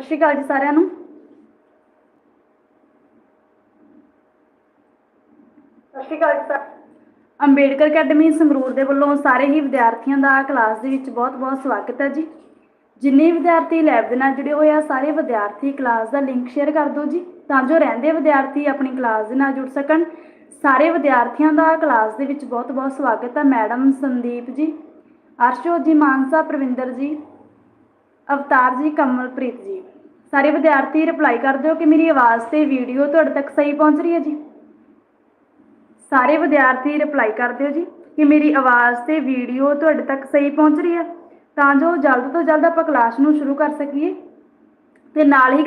ਸਤਿ ਸ਼੍ਰੀ ਅਕਾਲ ਜੀ ਸਾਰਿਆਂ ਨੂੰ। ਸਤਿ ਸ਼੍ਰੀ ਅਕਾਲ ਜੀ ਅੰਬੇਡਕਰ ਅਕੈਡਮੀ ਸੰਗਰੂਰ ਦੇ ਵੱਲੋਂ ਸਾਰੇ ਹੀ ਵਿਦਿਆਰਥੀਆਂ ਦਾ ਕਲਾਸ ਦੇ ਵਿੱਚ ਬਹੁਤ-ਬਹੁਤ ਸਵਾਗਤ ਹੈ ਜੀ। ਜਿੰਨੇ ਵਿਦਿਆਰਥੀ ਲੈਬ ਦੇ ਨਾਲ ਜੁੜੇ ਹੋਏ ਆ ਸਾਰੇ ਵਿਦਿਆਰਥੀ ਕਲਾਸ ਦਾ ਲਿੰਕ ਸ਼ੇਅਰ ਕਰ ਦਿਓ ਜੀ ਤਾਂ ਜੋ ਰਹਿੰਦੇ ਵਿਦਿਆਰਥੀ ਆਪਣੀ ਕਲਾਸ ਦੇ ਨਾਲ ਜੁੜ ਸਕਣ। ਸਾਰੇ ਵਿਦਿਆਰਥੀਆਂ ਦਾ ਕਲਾਸ ਦੇ ਵਿੱਚ ਬਹੁਤ-ਬਹੁਤ ਸਵਾਗਤ ਹੈ ਮੈਡਮ ਸੰਦੀਪ ਜੀ ਅਰਸ਼ਜੋਤ ਜੀ ਮਾਨਸਾ ਪ੍ਰਵਿੰਦਰ ਜੀ। ਅਵਤਾਰ ਜੀ, ਕਮਲਪ੍ਰੀਤ ਜੀ। ਸਾਰੇ ਵਿਦਿਆਰਥੀ ਰਿਪਲਾਈ ਕਰ ਦਿਓ ਕਿ ਮੇਰੀ ਆਵਾਜ਼ ਤੇ ਵੀਡੀਓ ਤੁਹਾਡੇ ਤੱਕ ਸਹੀ ਪਹੁੰਚ ਰਹੀ ਹੈ ਜੀ। ਸਾਰੇ ਵਿਦਿਆਰਥੀ ਰਿਪਲਾਈ ਕਰ ਦਿਓ ਜੀ ਕਿ ਮੇਰੀ ਆਵਾਜ਼ ਤੇ ਵੀਡੀਓ ਤੁਹਾਡੇ ਤੱਕ ਸਹੀ ਪਹੁੰਚ ਰਹੀ ਹੈ। ਤਾਂ ਜੋ ਜਲਦ ਤੋਂ ਜਲਦ ਆਪਾਂ ਕਲਾਸ ਨੂੰ ਸ਼ੁਰੂ ਕਰ ਸਕੀਏ। ਤੇ ਨਾਲ ਹੀ